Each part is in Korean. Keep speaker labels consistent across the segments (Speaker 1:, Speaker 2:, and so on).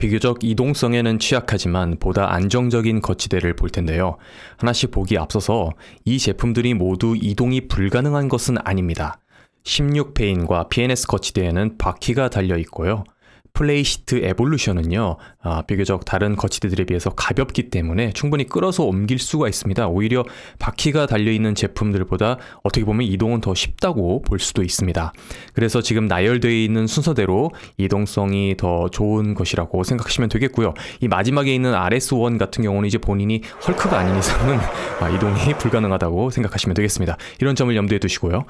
Speaker 1: 비교적 이동성에는 취약하지만 보다 안정적인 거치대를 볼 텐데요. 하나씩 보기 앞서서 이 제품들이 모두 이동이 불가능한 것은 아닙니다. 16페인과 PNS 거치대에는 바퀴가 달려 있고요. 플레이시트 에볼루션은요, 아, 비교적 다른 거치대들에 비해서 가볍기 때문에 충분히 끌어서 옮길 수가 있습니다. 오히려 바퀴가 달려있는 제품들보다 어떻게 보면 이동은 더 쉽다고 볼 수도 있습니다. 그래서 지금 나열되어 있는 순서대로 이동성이 더 좋은 것이라고 생각하시면 되겠고요. 이 마지막에 있는 RS1 같은 경우는 이제 본인이 헐크가 아닌 이상은 아, 이동이 불가능하다고 생각하시면 되겠습니다. 이런 점을 염두에 두시고요.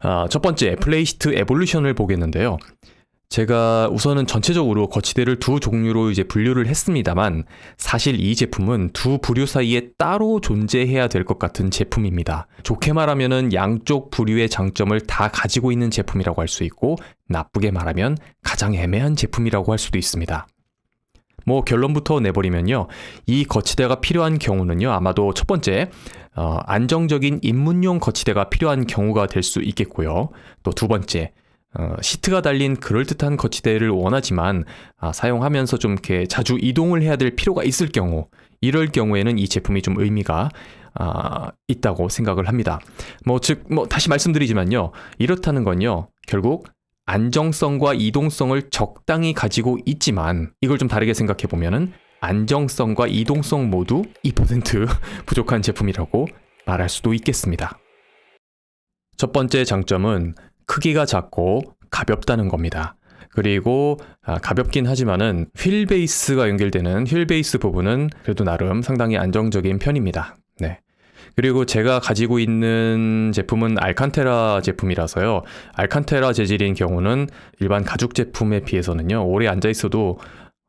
Speaker 1: 아, 첫 번째, 플레이시트 에볼루션을 보겠는데요. 제가 우선은 전체적으로 거치대를 두 종류로 이제 분류를 했습니다만 사실 이 제품은 두 부류 사이에 따로 존재해야 될 것 같은 제품입니다. 좋게 말하면은 양쪽 부류의 장점을 다 가지고 있는 제품이라고 할 수 있고 나쁘게 말하면 가장 애매한 제품이라고 할 수도 있습니다. 뭐 결론부터 내버리면요. 이 거치대가 필요한 경우는요. 아마도 첫 번째 어, 안정적인 입문용 거치대가 필요한 경우가 될 수 있겠고요. 또 두 번째 어, 시트가 달린 그럴듯한 거치대를 원하지만 아, 사용하면서 좀 이렇게 자주 이동을 해야 될 필요가 있을 경우 이럴 경우에는 이 제품이 좀 의미가 아, 있다고 생각을 합니다. 뭐즉뭐 다시 말씀드리지만요. 이렇다는 건요. 결국 안정성과 이동성을 적당히 가지고 있지만 이걸 좀 다르게 생각해 보면은 안정성과 이동성 모두 2% 부족한 제품이라고 말할 수도 있겠습니다. 첫 번째 장점은 크기가 작고 가볍다는 겁니다. 그리고 아, 가볍긴 하지만은 휠 베이스가 연결되는 휠 베이스 부분은 그래도 나름 상당히 안정적인 편입니다. 네. 그리고 제가 가지고 있는 제품은 알칸테라 제품이라서요. 알칸테라 재질인 경우는 일반 가죽 제품에 비해서는요. 오래 앉아 있어도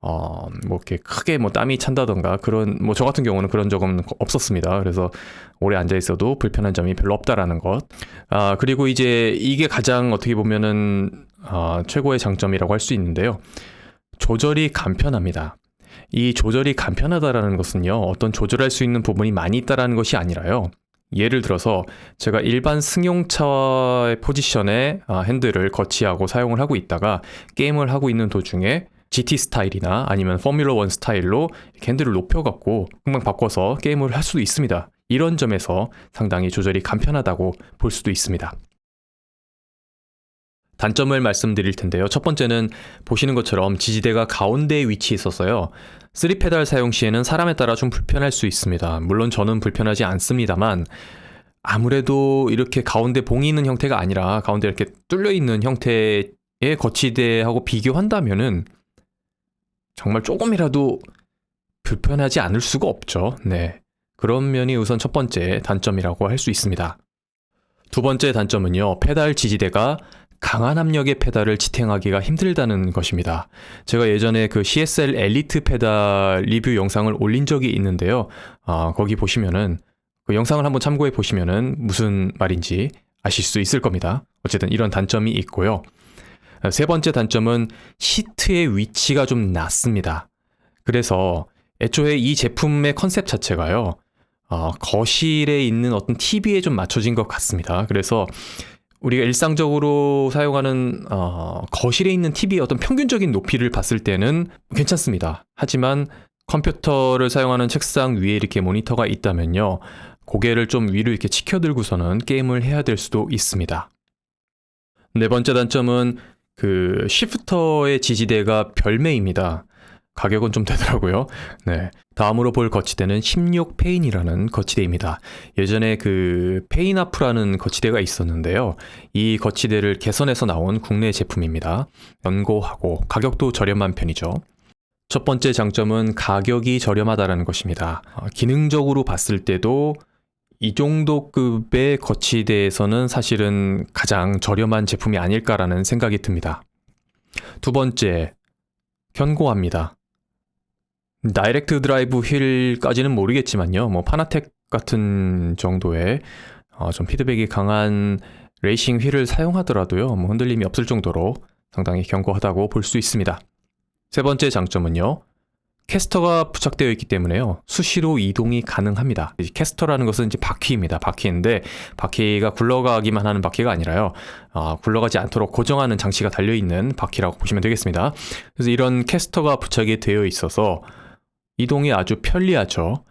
Speaker 1: 어, 뭐 이렇게 크게 뭐 땀이 찬다던가 그런 뭐 저 같은 경우는 그런 적은 없었습니다. 그래서 오래 앉아 있어도 불편한 점이 별로 없다라는 것. 아, 그리고 이제 이게 가장 어떻게 보면은 어, 최고의 장점이라고 할 수 있는데요. 조절이 간편합니다. 이 조절이 간편하다라는 것은요, 어떤 조절할 수 있는 부분이 많이 있다라는 것이 아니라요. 예를 들어서 제가 일반 승용차의 포지션에 아, 핸들을 거치하고 사용을 하고 있다가 게임을 하고 있는 도중에 GT 스타일이나 아니면 포뮬러 1 스타일로 핸들을 높여갖고 금방 바꿔서 게임을 할 수도 있습니다. 이런 점에서 상당히 조절이 간편하다고 볼 수도 있습니다. 단점을 말씀드릴 텐데요. 첫 번째는 보시는 것처럼 지지대가 가운데에 위치해 있어서요. 3페달 사용 시에는 사람에 따라 좀 불편할 수 있습니다. 물론 저는 불편하지 않습니다만 아무래도 이렇게 가운데 봉이 있는 형태가 아니라 가운데 이렇게 뚫려 있는 형태의 거치대하고 비교한다면은 정말 조금이라도 불편하지 않을 수가 없죠. 네. 그런 면이 우선 첫 번째 단점이라고 할 수 있습니다. 두 번째 단점은요, 페달 지지대가 강한 압력의 페달을 지탱하기가 힘들다는 것입니다. 제가 예전에 그 CSL 엘리트 페달 리뷰 영상을 올린 적이 있는데요. 아, 거기 보시면은 그 영상을 한번 참고해 보시면은 무슨 말인지 아실 수 있을 겁니다. 어쨌든 이런 단점이 있고요. 세 번째 단점은 시트의 위치가 좀 낮습니다. 그래서 애초에 이 제품의 컨셉 자체가요, 어, 거실에 있는 어떤 TV에 좀 맞춰진 것 같습니다. 그래서 우리가 일상적으로 사용하는 어, 거실에 있는 TV의 어떤 평균적인 높이를 봤을 때는 괜찮습니다. 하지만 컴퓨터를 사용하는 책상 위에 이렇게 모니터가 있다면요. 고개를 좀 위로 이렇게 치켜들고서는 게임을 해야 될 수도 있습니다. 네 번째 단점은 그 시프터의 지지대가 별매입니다. 가격은 좀 되더라고요. 네. 다음으로 볼 거치대는 16 페인이라는 거치대입니다. 예전에 그 페인아프라는 거치대가 있었는데요. 이 거치대를 개선해서 나온 국내 제품입니다. 연고하고 가격도 저렴한 편이죠. 첫 번째 장점은 가격이 저렴하다는 것입니다. 어, 기능적으로 봤을 때도 이 정도 급의 거치대에서는 사실은 가장 저렴한 제품이 아닐까라는 생각이 듭니다. 두 번째, 견고합니다. 다이렉트 드라이브 휠까지는 모르겠지만요. 뭐 파나텍 같은 정도의 어, 좀 피드백이 강한 레이싱 휠을 사용하더라도요. 뭐 흔들림이 없을 정도로 상당히 견고하다고 볼 수 있습니다. 세 번째 장점은요. 캐스터가 부착되어 있기 때문에요. 수시로 이동이 가능합니다. 이 캐스터라는 것은 이제 바퀴입니다. 바퀴인데 바퀴가 굴러가기만 하는 바퀴가 아니라요. 아, 굴러가지 않도록 고정하는 장치가 달려 있는 바퀴라고 보시면 되겠습니다. 그래서 이런 캐스터가 부착이 되어 있어서 이동이 아주 편리하죠.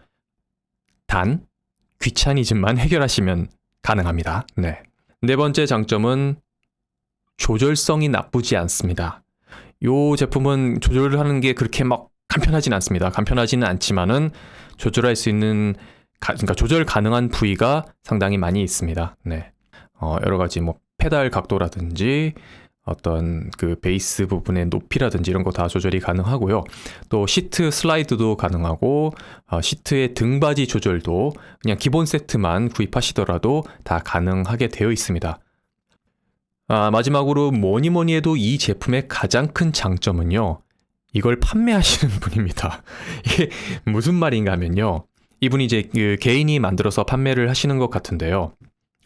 Speaker 1: 단 귀차니즘만 해결하시면 가능합니다. 네. 네 번째 장점은 조절성이 나쁘지 않습니다. 이 제품은 조절을 하는 게 그렇게 막 간편하진 않습니다. 간편하지는 않지만은 조절할 수 있는 가, 그러니까 조절 가능한 부위가 상당히 많이 있습니다. 네. 어, 여러 가지 뭐 페달 각도라든지 어떤 그 베이스 부분의 높이라든지 이런 거 다 조절이 가능하고요. 또 시트 슬라이드도 가능하고 어, 시트의 등받이 조절도 그냥 기본 세트만 구입하시더라도 다 가능하게 되어 있습니다. 아, 마지막으로 뭐니 뭐니 해도 이 제품의 가장 큰 장점은요. 이걸 판매하시는 분입니다. 이게 무슨 말인가 하면요. 이분이 이제 그 개인이 만들어서 판매를 하시는 것 같은데요.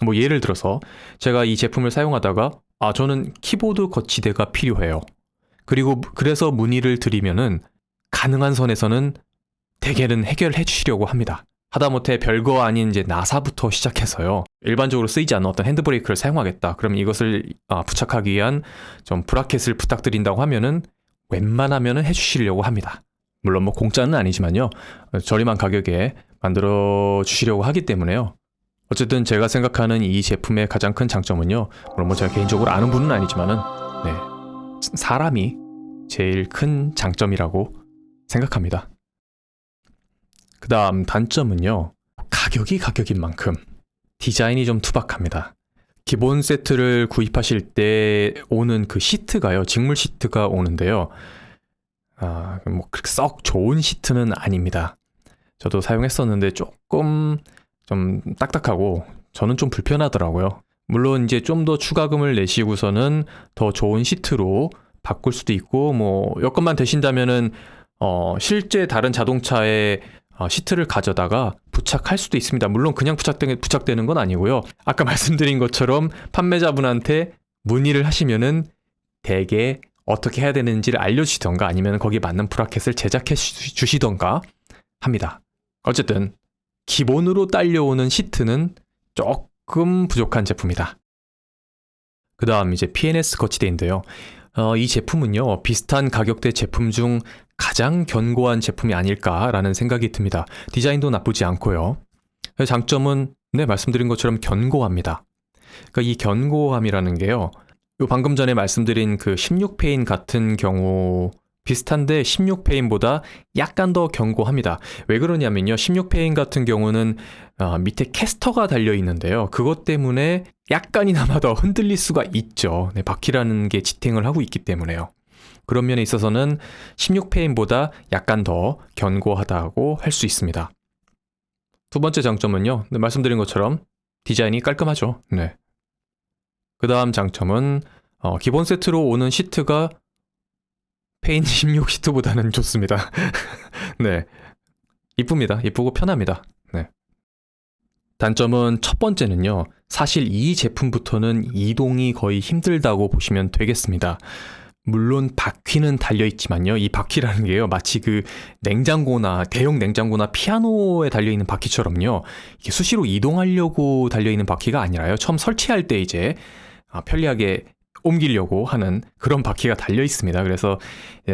Speaker 1: 뭐 예를 들어서 제가 이 제품을 사용하다가 아 저는 키보드 거치대가 필요해요. 그리고 그래서 문의를 드리면은 가능한 선에서는 대개는 해결해 주시려고 합니다. 하다못해 별거 아닌 이제 나사부터 시작해서요. 일반적으로 쓰이지 않는 어떤 핸드브레이크를 사용하겠다. 그럼 이것을 아, 부착하기 위한 좀 브라켓을 부탁드린다고 하면은 웬만하면은 해주시려고 합니다. 물론 뭐 공짜는 아니지만요. 저렴한 가격에 만들어 주시려고 하기 때문에요. 어쨌든 제가 생각하는 이 제품의 가장 큰 장점은요. 물론 뭐 제가 개인적으로 아는 분은 아니지만은 네. 사람이 제일 큰 장점이라고 생각합니다. 그 다음 단점은요. 가격이 가격인 만큼 디자인이 좀 투박합니다. 기본 세트를 구입하실 때 오는 그 시트가요. 직물 시트가 오는데요. 아, 뭐 썩 좋은 시트는 아닙니다. 저도 사용했었는데 조금 좀 딱딱하고 저는 좀 불편하더라고요. 물론 이제 좀 더 추가금을 내시고서는 더 좋은 시트로 바꿀 수도 있고 뭐 여건만 되신다면은 어 실제 다른 자동차에 어, 시트를 가져다가 부착할 수도 있습니다. 물론 그냥 부착되, 부착되는 건 아니고요. 아까 말씀드린 것처럼 판매자분한테 문의를 하시면은 대개 어떻게 해야 되는지를 알려주시던가 아니면 거기에 맞는 브라켓을 제작해 주시던가 합니다. 어쨌든 기본으로 딸려오는 시트는 조금 부족한 제품이다. 그 다음 이제 PNS 거치대인데요. 어, 이 제품은요, 비슷한 가격대 제품 중 가장 견고한 제품이 아닐까라는 생각이 듭니다. 디자인도 나쁘지 않고요. 장점은 네, 말씀드린 것처럼 견고합니다. 그러니까 이 견고함이라는 게요. 요 방금 전에 말씀드린 그 16페인 같은 경우 비슷한데 16페인보다 약간 더 견고합니다. 왜 그러냐면요. 16페인 같은 경우는 어, 밑에 캐스터가 달려 있는데요. 그것 때문에 약간이나마 더 흔들릴 수가 있죠. 네, 바퀴라는 게 지탱을 하고 있기 때문에요. 그런 면에 있어서는 16페인보다 약간 더 견고하다고 할 수 있습니다. 두 번째 장점은요. 네, 말씀드린 것처럼 디자인이 깔끔하죠. 네. 그 다음 장점은 어, 기본 세트로 오는 시트가 페인 16 시트보다는 좋습니다. 네. 이쁩니다. 이쁘고 편합니다. 네. 단점은 첫 번째는요. 사실 이 제품부터는 이동이 거의 힘들다고 보시면 되겠습니다. 물론 바퀴는 달려 있지만요. 이 바퀴라는 게요. 마치 그 냉장고나 대형 냉장고나 피아노에 달려 있는 바퀴처럼요. 이게 수시로 이동하려고 달려 있는 바퀴가 아니라요. 처음 설치할 때 이제 아, 편리하게 옮기려고 하는 그런 바퀴가 달려 있습니다. 그래서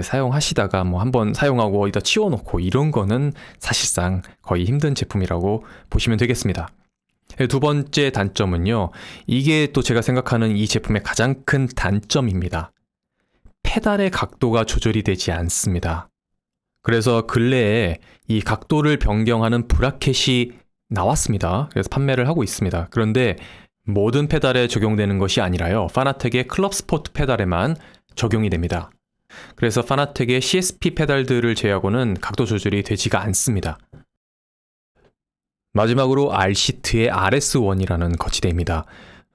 Speaker 1: 사용하시다가 뭐 한번 사용하고 어디다 치워놓고 이런 거는 사실상 거의 힘든 제품이라고 보시면 되겠습니다. 두 번째 단점은요. 이게 또 제가 생각하는 이 제품의 가장 큰 단점입니다. 페달의 각도가 조절이 되지 않습니다. 그래서 근래에 이 각도를 변경하는 브라켓이 나왔습니다. 그래서 판매를 하고 있습니다. 그런데 모든 페달에 적용되는 것이 아니라요. 파나텍의 클럽 스포트 페달에만 적용이 됩니다. 그래서 파나텍의 CSP 페달들을 제외하고는 각도 조절이 되지가 않습니다. 마지막으로 알시트의 RS1이라는 거치대입니다.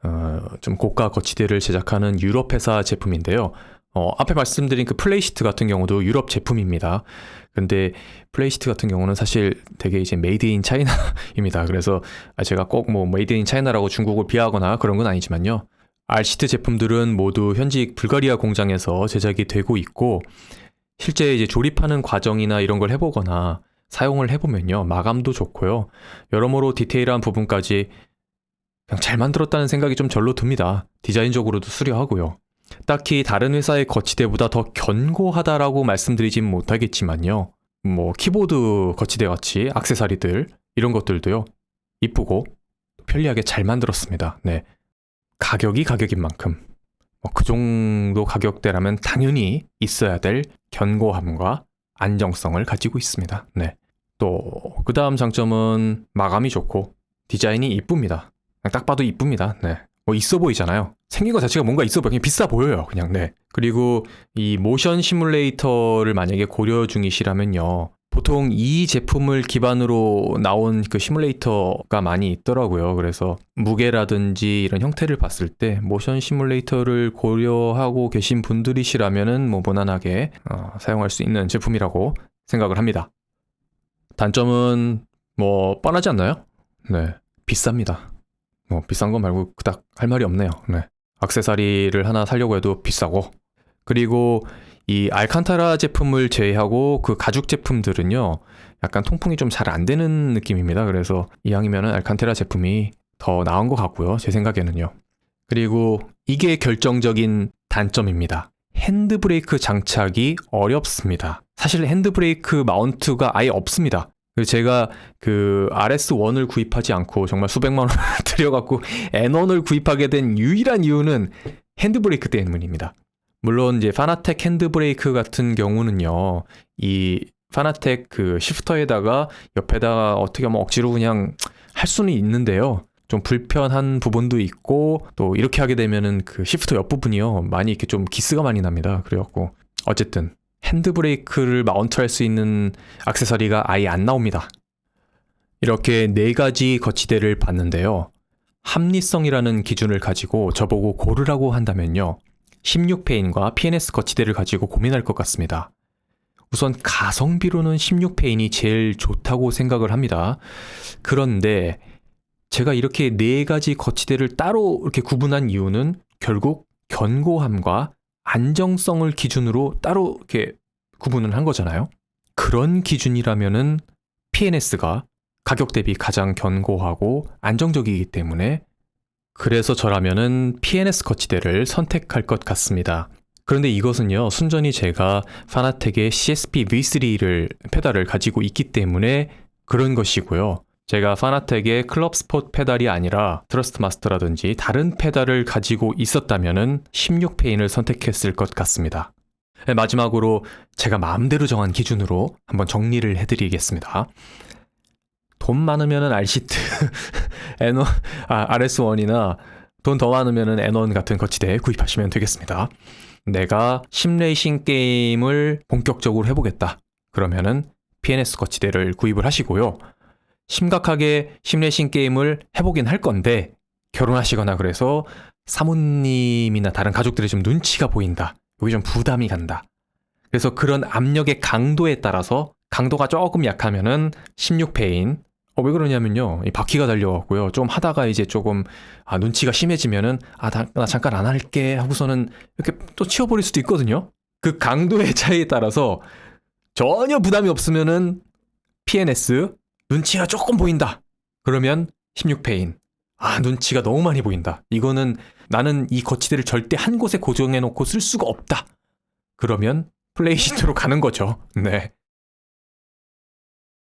Speaker 1: 어, 좀 고가 거치대를 제작하는 유럽 회사 제품인데요. 어, 앞에 말씀드린 그 플레이시트 같은 경우도 유럽 제품입니다. 근데 플레이시트 같은 경우는 사실 되게 이제 메이드 인 차이나입니다. 그래서 제가 꼭 뭐 메이드 인 차이나라고 중국을 비하하거나 그런 건 아니지만요. 알시트 제품들은 모두 현직 불가리아 공장에서 제작이 되고 있고 실제 이제 조립하는 과정이나 이런 걸 해보거나 사용을 해보면요. 마감도 좋고요. 여러모로 디테일한 부분까지 그냥 잘 만들었다는 생각이 좀 절로 듭니다. 디자인적으로도 수려하고요. 딱히 다른 회사의 거치대보다 더 견고하다라고 말씀드리진 못하겠지만요. 뭐 키보드 거치대 같이 악세사리들 이런 것들도요. 이쁘고 편리하게 잘 만들었습니다. 네. 가격이 가격인 만큼 뭐 그 정도 가격대라면 당연히 있어야 될 견고함과 안정성을 가지고 있습니다. 네. 또 그 다음 장점은 마감이 좋고 디자인이 이쁩니다. 딱 봐도 이쁩니다. 네. 뭐 있어 보이잖아요. 생긴 것 자체가 뭔가 있어 보여. 그냥 비싸 보여요. 그냥 네. 그리고 이 모션 시뮬레이터를 만약에 고려 중이시라면요. 보통 이 제품을 기반으로 나온 그 시뮬레이터가 많이 있더라고요. 그래서 무게라든지 이런 형태를 봤을 때 모션 시뮬레이터를 고려하고 계신 분들이시라면은 뭐 무난하게 어, 사용할 수 있는 제품이라고 생각을 합니다. 단점은 뭐 뻔하지 않나요? 네, 비쌉니다. 뭐 비싼 거 말고 그닥 할 말이 없네요. 네. 악세사리를 하나 사려고 해도 비싸고 그리고 이 알칸타라 제품을 제외하고 그 가죽 제품들은요 약간 통풍이 좀 잘 안 되는 느낌입니다. 그래서 이왕이면은 알칸테라 제품이 더 나은 것 같고요. 제 생각에는요. 그리고 이게 결정적인 단점입니다. 핸드브레이크 장착이 어렵습니다. 사실 핸드브레이크 마운트가 아예 없습니다. 제가 그 RS1을 구입하지 않고 정말 수백만 원을 들여갖고 N1을 구입하게 된 유일한 이유는 핸드브레이크 때문입니다. 물론 이제 파나텍 핸드브레이크 같은 경우는요, 이 파나텍 그 시프터에다가 옆에다가 어떻게 하면 억지로 그냥 할 수는 있는데요. 좀 불편한 부분도 있고 또 이렇게 하게 되면은 그 시프터 옆부분이요 많이 이렇게 좀 기스가 많이 납니다. 그래갖고 어쨌든 핸드브레이크를 마운트할 수 있는 액세서리가 아예 안 나옵니다. 이렇게 네 가지 거치대를 봤는데요. 합리성이라는 기준을 가지고 저보고 고르라고 한다면요. 16페인과 PNS 거치대를 가지고 고민할 것 같습니다. 우선 가성비로는 16페인이 제일 좋다고 생각을 합니다. 그런데 제가 이렇게 네 가지 거치대를 따로 이렇게 구분한 이유는 결국 견고함과 안정성을 기준으로 따로 이렇게 구분을 한 거잖아요. 그런 기준이라면은 PNS가 가격 대비 가장 견고하고 안정적이기 때문에 그래서 저라면은 PNS 거치대를 선택할 것 같습니다. 그런데 이것은요, 순전히 제가 파나텍의 CSP V3를 페달을 가지고 있기 때문에 그런 것이고요. 제가 파나텍의 클럽 스포트 페달이 아니라 트러스트 마스터라든지 다른 페달을 가지고 있었다면은 16페인을 선택했을 것 같습니다. 네, 마지막으로 제가 마음대로 정한 기준으로 한번 정리를 해드리겠습니다. 돈 많으면은 알시트 N1, 아, RS1이나 돈 더 많으면은 N1 같은 거치대 구입하시면 되겠습니다. 내가 심레이싱 게임을 본격적으로 해보겠다. 그러면은 PNS 거치대를 구입을 하시고요. 심각하게 심레이싱 게임을 해보긴 할 건데 결혼하시거나 그래서 사모님이나 다른 가족들의 좀 눈치가 보인다. 여기 좀 부담이 간다. 그래서 그런 압력의 강도에 따라서 강도가 조금 약하면은 16페인 어, 왜 그러냐면요. 이 바퀴가 달려갖고요. 좀 하다가 이제 조금, 아, 눈치가 심해지면은, 아, 나, 나 잠깐 안 할게 하고서는 이렇게 또 치워버릴 수도 있거든요. 그 강도의 차이에 따라서 전혀 부담이 없으면은 PNS, 눈치가 조금 보인다. 그러면 16페인. 아, 눈치가 너무 많이 보인다. 이거는 나는 이 거치대를 절대 한 곳에 고정해놓고 쓸 수가 없다. 그러면 플레이시트로 가는 거죠. 네.